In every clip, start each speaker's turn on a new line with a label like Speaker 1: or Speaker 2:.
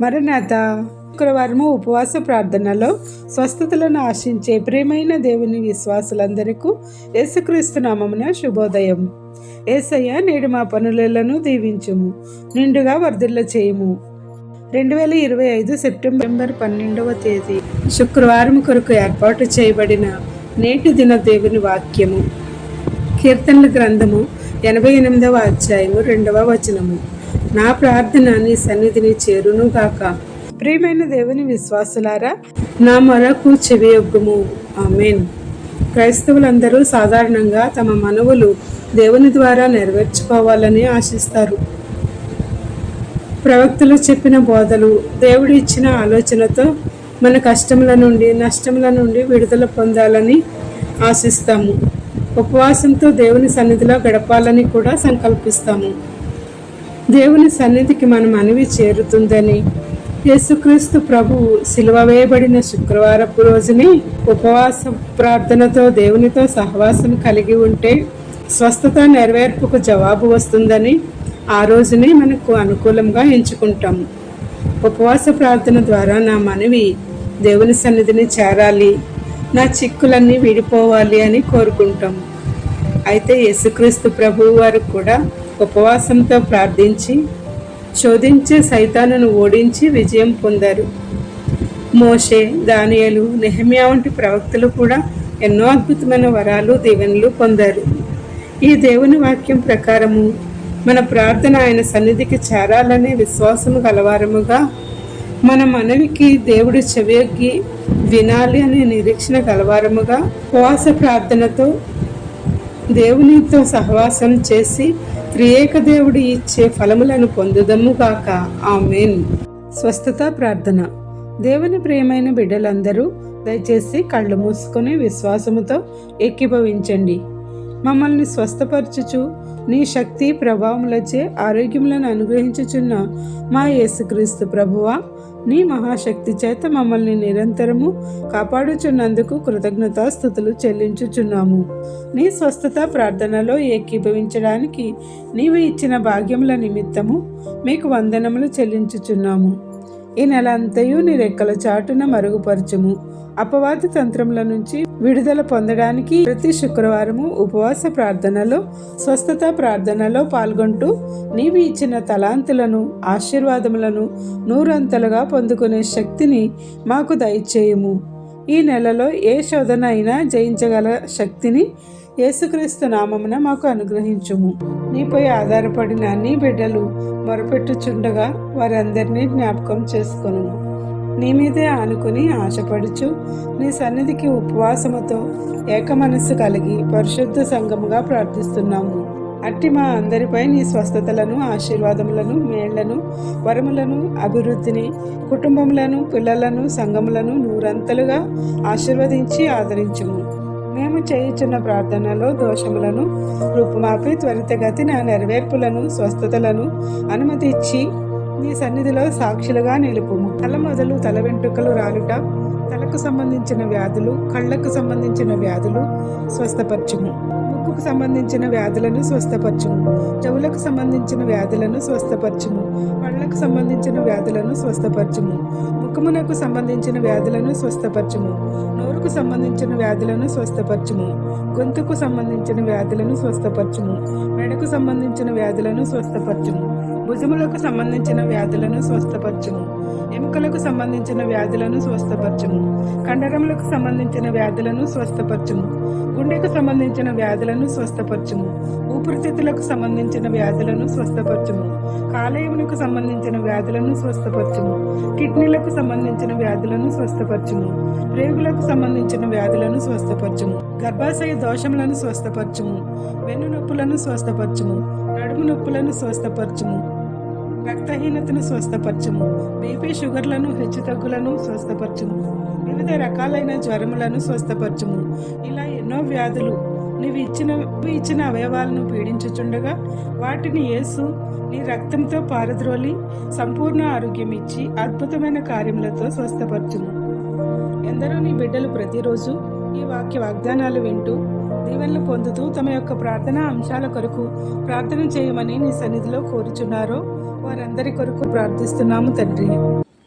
Speaker 1: మరణాత శుక్రవారము ఉపవాస ప్రార్థనలో స్వస్థతలను ఆశించే ప్రియమైన దేవుని విశ్వాసులందరికీ యేసుక్రీస్తు నామమున శుభోదయం. ఏసయ్య నేడు మా పనులను దీవించుము నిండుగా వర్ధిల్ల చేయము. రెండు వేల ఇరవై ఐదు సెప్టెంబర్ పన్నెండవ తేదీ శుక్రవారం కొరకు ఏర్పాటు చేయబడిన నేటి దిన దేవుని వాక్యము. కీర్తనల గ్రంథము ఎనభై ఎనిమిదవ అధ్యాయము రెండవ వచనము. నా ప్రార్థన నీ సన్నిధిని చేరునుగాక ప్రియమైన దేవుని విశ్వాసులారా నా మొరకు చెవియొగ్గుము. ఆమెన్. క్రైస్తవులందరూ సాధారణంగా తమ మనవులు దేవుని ద్వారా నెరవేర్చుకోవాలని ఆశిస్తారు. ప్రవక్తలు చెప్పిన బోధలు దేవుడు ఇచ్చిన ఆలోచనతో మన కష్టముల నుండి నష్టముల నుండి విడుదల పొందాలని ఆశిస్తాము. ఉపవాసంతో దేవుని సన్నిధిలో గడపాలని కూడా సంకల్పిస్తాము. దేవుని సన్నిధికి మన మనవి చేరుతుందని యేసుక్రీస్తు ప్రభువు సిలువ వేయబడిన శుక్రవారపు రోజుని ఉపవాస ప్రార్థనతో దేవునితో సహవాసం కలిగి ఉంటే స్వస్థత నెరవేర్పుకు జవాబు వస్తుందని ఆ రోజుని మనకు అనుకూలంగా ఎంచుకుంటాము ఉపవాస ప్రార్థన ద్వారా నా మనవి దేవుని సన్నిధిని చేరాలి నా చిక్కులన్నీ విడిపోవాలి అని కోరుకుంటాము అయితే యేసుక్రీస్తు ప్రభువు వారు కూడా ఉపవాసంతో ప్రార్థించి శోధించే సైతానును ఓడించి విజయం పొందారు. మోషే దానియలు నెహమియా వంటి ప్రవక్తలు కూడా ఎన్నో అద్భుతమైన వరాలు దీవెనలు పొందారు. ఈ దేవుని వాక్యం ప్రకారము మన ప్రార్థన ఆయన సన్నిధికి చేరాలనే విశ్వాసము గలవారముగా మన మనవికి దేవుడు చెవియొగ్గి వినాలి అనే నిరీక్షణ గలవారముగా ఉపవాస ప్రార్థనతో దేవునితో సహవాసం చేసి త్రియేక దేవుడు ఇచ్చే ఫలములను పొందుదముగాక ఆమెన్. స్వస్థత ప్రార్థన. దేవుని ప్రియమైన బిడ్డలందరూ దయచేసి కళ్ళు మూసుకొని విశ్వాసముతో ఎక్కిభవించండి మమ్మల్ని స్వస్థపరచుచు నీ శక్తి ప్రభావములచే ఆరోగ్యములను అనుగ్రహించుచున్న మా యేసుక్రీస్తు ప్రభువా నీ మహాశక్తి చేత మమ్మల్ని నిరంతరము కాపాడుచున్నందుకు కృతజ్ఞతాస్థుతులు చెల్లించుచున్నాము. నీ స్వస్థత ప్రార్థనలో ఏకీభవించడానికి నీవు ఇచ్చిన భాగ్యముల నిమిత్తము మీకు వందనములు చెల్లించుచున్నాము. ఈ నెల అంతయు నీ రెక్కల చాటున మరుగుపరచుము. అపవాది తంత్రముల నుంచి విడుదల పొందడానికి ప్రతి శుక్రవారము ఉపవాస ప్రార్థనలో స్వస్థత ప్రార్థనలో పాల్గొంటూ నీవు ఇచ్చిన తలాంతులను ఆశీర్వాదములను నూరంతలుగా పొందుకునే శక్తిని మాకు దయచేయము. ఈ నెలలో ఏ శోధన అయినా జయించగల శక్తిని యేసుక్రీస్తు నామమున మాకు అనుగ్రహించుము. నీపై ఆధారపడిన అన్ని బిడ్డలు మొరపెట్టుచుండగా వారందరినీ జ్ఞాపకం చేసుకొను నీ మీదే ఆనుకుని ఆశపడుచు. నీ సన్నిధికి ఉపవాసముతో ఏకమనస్సు కలిగి పరిశుద్ధ సంఘముగా ప్రార్థిస్తున్నాము. అట్టి మా అందరిపై నీ స్వస్థతలను ఆశీర్వాదములను మేళ్ళను వరములను అభివృద్ధిని కుటుంబములను పిల్లలను సంఘములను నూరంతలుగా ఆశీర్వదించి ఆదరించుము. మేము చేయుచున్న ప్రార్థనలో దోషములను రూపుమాపి త్వరితగతిన నెరవేర్పులను స్వస్థతలను అనుమతి ఇచ్చి నీ సన్నిధిలో సాక్షులుగా నిలుపుము. తల మొదలు తల వెంట్రుకలు రాలుట తలకు సంబంధించిన వ్యాధులు కళ్ళకు సంబంధించిన వ్యాధులు స్వస్థపరచుము. ముక్కుకు సంబంధించిన వ్యాధులను స్వస్థపరచుము చెవులకు సంబంధించిన వ్యాధులను స్వస్థపరచుము పళ్ళకు సంబంధించిన వ్యాధులను స్వస్థపరచుము ముఖమునకు సంబంధించిన వ్యాధులను స్వస్థపరచుము నోరుకు సంబంధించిన వ్యాధులను స్వస్థపరచుము గొంతుకు సంబంధించిన వ్యాధులను స్వస్థపరచుము మెడకు సంబంధించిన వ్యాధులను స్వస్థపరచుము భుజములకు సంబంధించిన వ్యాధులను స్వస్థపరచుము ఎముకలకు సంబంధించిన వ్యాధులను స్వస్థపరచుము కండరములకు సంబంధించిన వ్యాధులను స్వస్థపరచుము గుండెకు సంబంధించిన వ్యాధులను స్వస్థపరచుము. ఊపిరితిత్తులకు సంబంధించిన వ్యాధులను స్వస్థపరచుము. కాలేయమునకు సంబంధించిన వ్యాధులను స్వస్థపరచుము. కిడ్నీలకు సంబంధించిన వ్యాధులను స్వస్థపరచుము. ప్రేగులకు సంబంధించిన వ్యాధులను స్వస్థపరచుము. గర్భాశయ దోషములను స్వస్థపరచుము. వెన్ను నొప్పులను స్వస్థపరచుము. నడుము నొప్పులను స్వస్థపరచుము. రక్తహీనతను స్వస్థపరచుము. బీపీ షుగర్లను హెచ్చుతగ్గులను స్వస్థపరచుము. వివిధ రకాలైన జ్వరములను స్వస్థపరచుము. ఇలా ఎన్నో వ్యాధులు నీవు ఇచ్చిన ఇచ్చిన అవయవాలను పీడించుచుండగా వాటిని యేసు నీ రక్తంతో పారద్రోలి సంపూర్ణ ఆరోగ్యం ఇచ్చి అద్భుతమైన కార్యములతో స్వస్థపరచును. ఎందరో నీ బిడ్డలు ప్రతిరోజు ఈ వాక్య వాగ్దానాలు వింటూ దీవెనలు పొందుతూ తమ యొక్క ప్రార్థన అంశాల కొరకు ప్రార్థన చేయమని నీ సన్నిధిలో కోరుచున్నారో వారందరి కొరకు ప్రార్థిస్తున్నాము తండ్రి.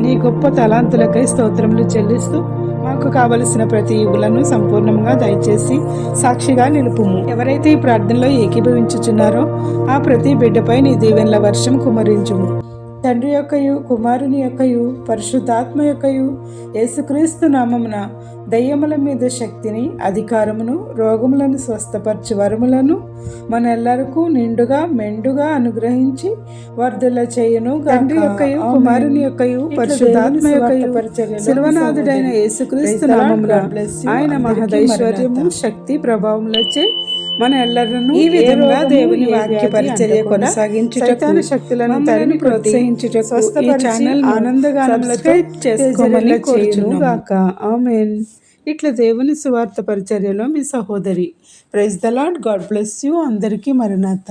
Speaker 1: నీ గొప్ప తలాంతులకై స్తోత్రములు చెల్లిస్తూ మాకు కావలసిన ప్రతి ఇవులను సంపూర్ణంగా దయచేసి సాక్షిగా నిలుపుము. ఎవరైతే ఈ ప్రార్థనలో ఏకీభవించుచున్నారో ఆ ప్రతి బిడ్డపై నీ దీవెనల వర్షం కుమరించుము. తండ్రి యొక్కయు కుమారుని యొక్కయు పరిశుద్ధాత్మ యొక్కయు యేసుక్రీస్తు నామమున దయ్యముల మీద శక్తిని అధికారమును రోగములను స్వస్థపరచు వరములను మనెల్లరకు నిండుగా మెండుగా అనుగ్రహించి వర్ధల చేయును తండ్రి యొక్కయు కుమారుని యొక్కయు పరిశుద్ధాత్మ యొక్కయు శిల్వనాథుడైన యేసుక్రీస్తు నామమున ఆయన మహదైశ్వర్యము శక్తి ప్రభావములచే మన ఎల్లరను ఈ విధంగా దేవుని వాక్య పరిచర్య కొనసాగించుటకు శక్తులను తరిమి ప్రోత్సహించుటకు స్వస్థపరిచి ఛానల్ ఆనందగానములతో చేసుకోమని కోరుచును గాక ఆమెన్. ఇట్లా దేవుని సువార్త పరిచర్యలో మీ సహోదరి. Praise the lord god bless you. అందరికీ మరణాత.